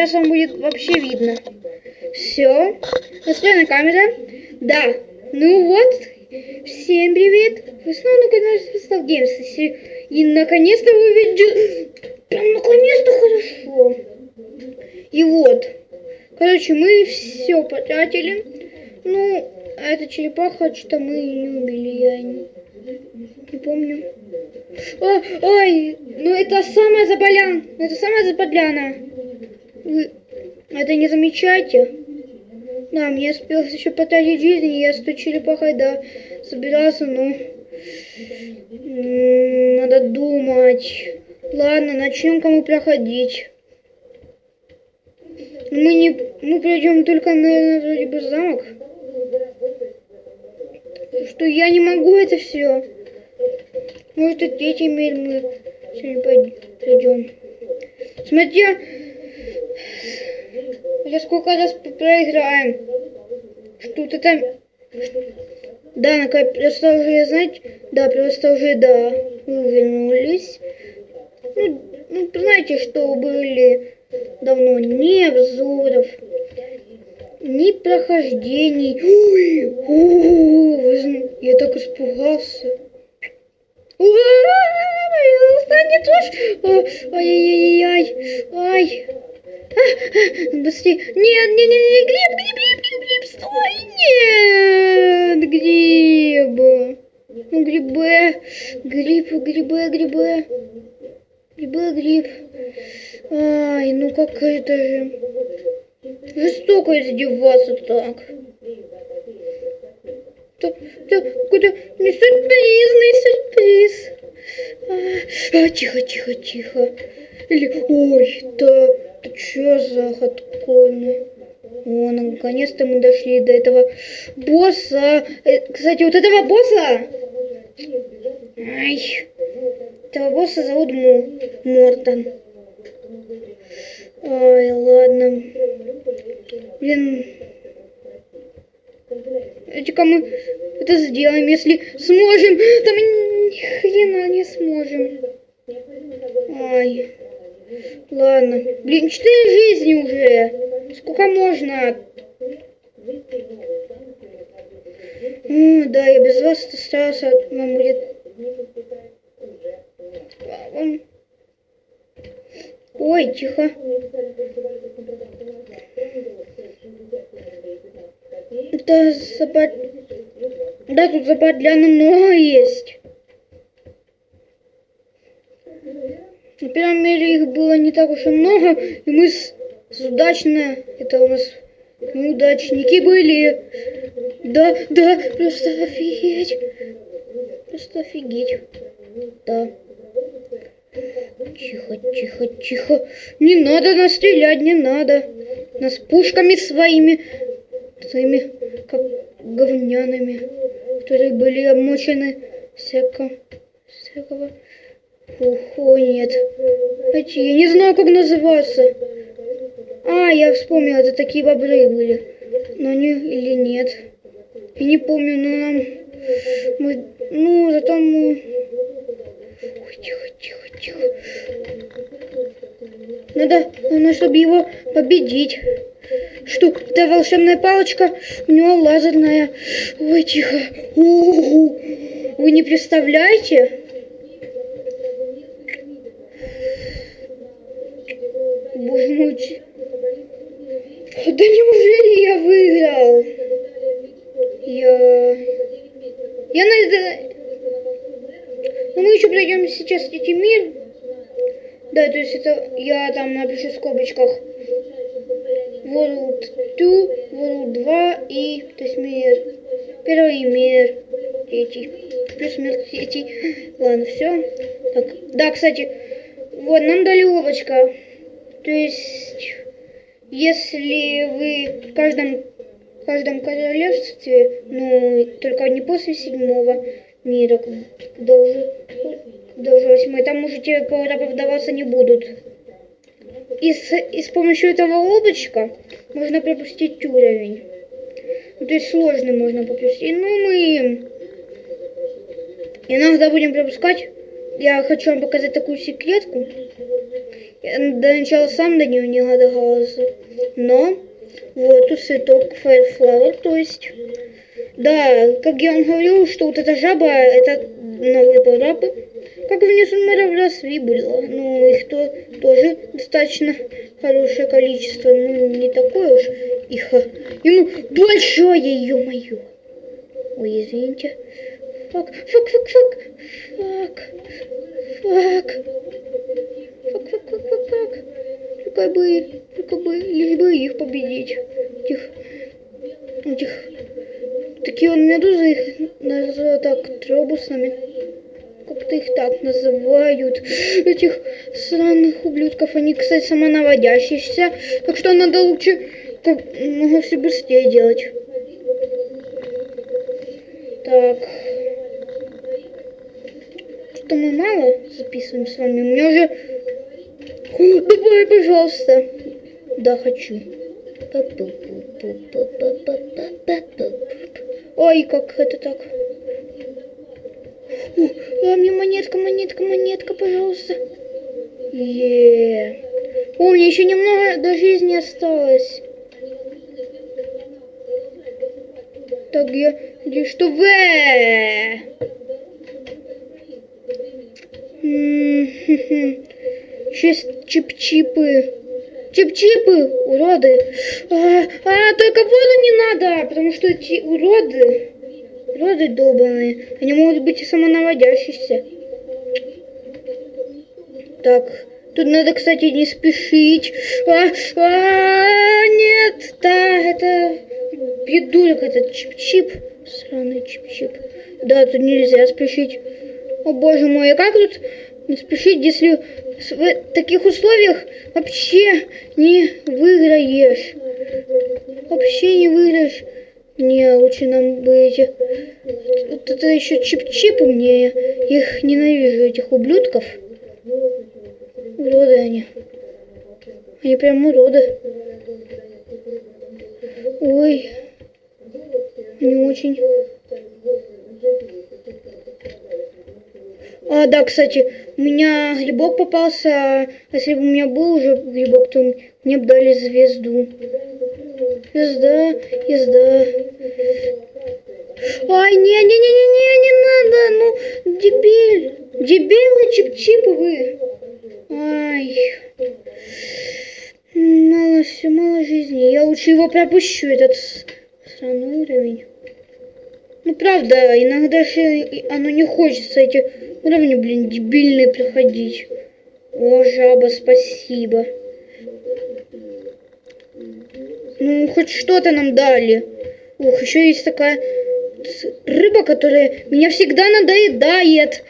сейчас вам будет вообще видно. Все. Настроена камера. Да. Ну вот. Всем привет. Вы снова на канале Свистал Геймс. И наконец-то вы видите... Прям наконец-то хорошо. И вот. Короче, мы все потратили. Ну, а эта черепаха, что мы не убили, я не, не помню. О, ой, ну это самая заболян, это самая заболяна. Это не замечаете? Да, мне успелось еще потратить жизнь, и я с той да, собирался, но... Надо думать. Ладно, начнем кому проходить. Мы не... Мы пройдем только, наверное, вроде бы замок. Что я не могу это все. Может, и третий мир мы сегодня пойдем. Смотря... Хотя сколько раз проиграем. Что-то там... Да, наконец, просто уже, знаете, да, просто уже, да, вернулись. Ну, ну, знаете, что были давно ни обзоров, ни прохождений. Ой, ой, я так испугался. Станет уж. Ай-яй-яй-яй. Ай. Быстрее. Нет, нет, нет, нет, гриб, гриб, гриб, гриб, стой. Нет, гриб. Ну, грибы, гриб, грибы, грибы. Грибы, гриб. Ай, ну как это же. Жестоко издеваться так. Да, да, куда? Не сюрпризный сюрприз. А, тихо, тихо, тихо. Или, ой, да, что за такое? О, наконец-то мы дошли до этого босса. Э, кстати, вот этого босса... Ай, этого босса зовут Му, Мортон. Ой, ладно. Блин. Давайте-ка мы это сделаем, если сможем. Там ни хрена не сможем. Ай. Ладно. Блин, четыре жизни уже. Сколько можно? Ну, да, я без вас старался. Вам будет... Ой, тихо. Это запад... Да, тут западляна много есть. Первом мире их было не так уж и много, и мы с, с удачно, это у нас неудачники были. Да, да, просто офигеть. Просто офигеть. Да. Тихо, тихо, тихо. Не надо нас стрелять, не надо. Нас пушками своими, своими, как говняными, которые были обмочены всякого, всякого. Ого, нет. Эти, я не знаю, как называться. А, я вспомнил, это такие бобры были. Но не, или нет. Я не помню, но нам... Мы, ну, зато мы... Ой, тихо, тихо, тихо. Надо, надо, чтобы его победить. Что, это волшебная палочка, у него лазерная. Ой, тихо. -у. Вы не представляете? Мой. Да неужели я выиграл? Я... Я на это... Ну, мы еще пройдем сейчас эти мир. Да, то есть это я там напишу в скобочках. World 2, World 2 и, то есть мир. Первый мир. Третий. Плюс мир третий. Ладно, все. Так, да, кстати, вот, нам дали облачко. То есть, если вы в каждом, в каждом королевстве, ну, только не после седьмого мира, когда уже, когда уже восьмой, там можете оправдаваться не будут. И с, и с помощью этого облачка можно пропустить уровень. Ну, то есть сложный можно пропустить. Ну, мы иногда будем пропускать. Я хочу вам показать такую секретку. До начала сам до нее не догадался. Но вот тут цветок Fireflower, то есть... Да, как я вам говорил, что вот эта жаба, это новые жабы. Как внизу Мараврасви было. Ну, их то, тоже достаточно хорошее количество. Ну, не такое уж их. Ему большое, ё-моё. Ой, извините. Фак, фак, фак, фак. Фак. Фак. Фак, фак, фак, фак, фак. Только бы, только бы, лишь бы их победить. Этих, этих, такие он медузы их называют так, тробусами. Как-то их так называют. Этих сраных ублюдков. Они, кстати, самонаводящиеся. Так что надо лучше как много все быстрее делать. Так. Что мы мало записываем с вами? У меня уже... Давай, пожалуйста. Да, хочу. Ой, как это так? А мне монетка, монетка, монетка, пожалуйста. Е. О, мне еще немного до жизни осталось. Так, я... Где что в? Сейчас чип-чипы. Чип-чипы, уроды. А, а, только воду не надо, потому что эти уроды, уроды долбаные, они могут быть и самонаводящиеся. Так, тут надо, кстати, не спешить. А, а, нет, да, это пидулик этот чип-чип. Сраный чип-чип. Да, тут нельзя спешить. О боже мой, а как тут спешить, если в таких условиях вообще не выиграешь? Вообще не выиграешь. Не, лучше нам бы эти... Вот это еще чип-чипы мне. Их ненавижу, этих ублюдков. Уроды они. Они прям уроды. Ой. Не очень. А, да, кстати, у меня грибок попался. А если бы у меня был уже грибок, то мне бы дали звезду. Звезда, звезда. Ай, не-не-не-не-не, не надо, ну, дебиль. Дебилы чип-чипы вы. Ай. Мало все, мало жизни. Я лучше его пропущу, этот сраный уровень. Ну, правда, иногда же оно не хочется эти уровни, блин, дебильные проходить. О, жаба, спасибо. Ну, хоть что-то нам дали. Ух, еще есть такая рыба, которая меня всегда надоедает.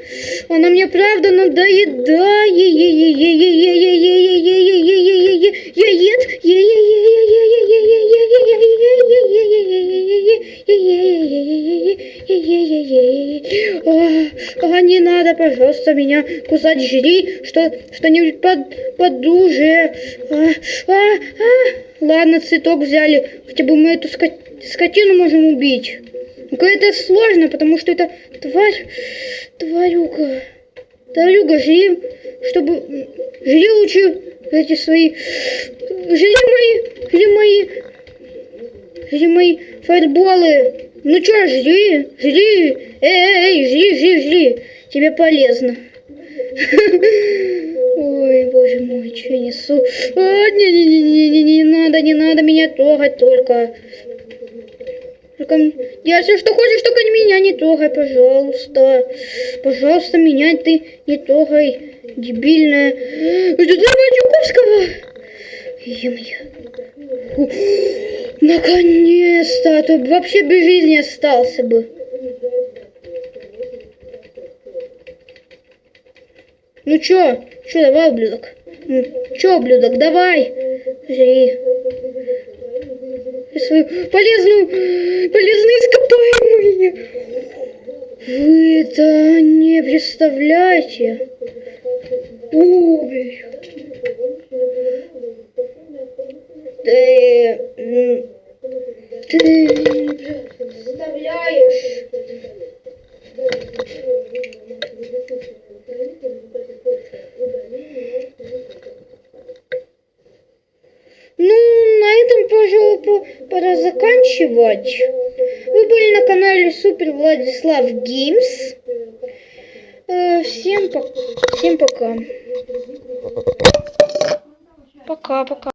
Она мне правда надоедает. Надо, пожалуйста, меня кусать жри, что что-нибудь под, подуже. А, а, а. Ладно, цветок взяли, хотя бы мы эту скотину можем убить. Только это сложно, потому что это тварь, тварюка. Тварюга, жри, чтобы... Жри лучше эти свои... Жри мои... Жри мои... Мои фаерболы. Ну что, жри, жри. Эй, эй, жри, жри, жри. Тебе полезно. Ой, боже мой, что я несу? Не-не-не-не, не надо, не надо меня трогать только. Только делай что хочешь, только меня не трогай, пожалуйста. Пожалуйста, меня ты не трогай, дебильная. Давай Чуковского. Ё-моё. Наконец-то, а то вообще без жизни остался бы. Ну чё? Чё, давай, ублюдок? Чё, ублюдок, давай. Жри свою полезную, полезные ископаемые. Вы это не представляете? Ой. Ты по- пора заканчивать. Вы были на канале Супер Владислав Геймс. Э, Всем, пок- всем пока. Пока-пока.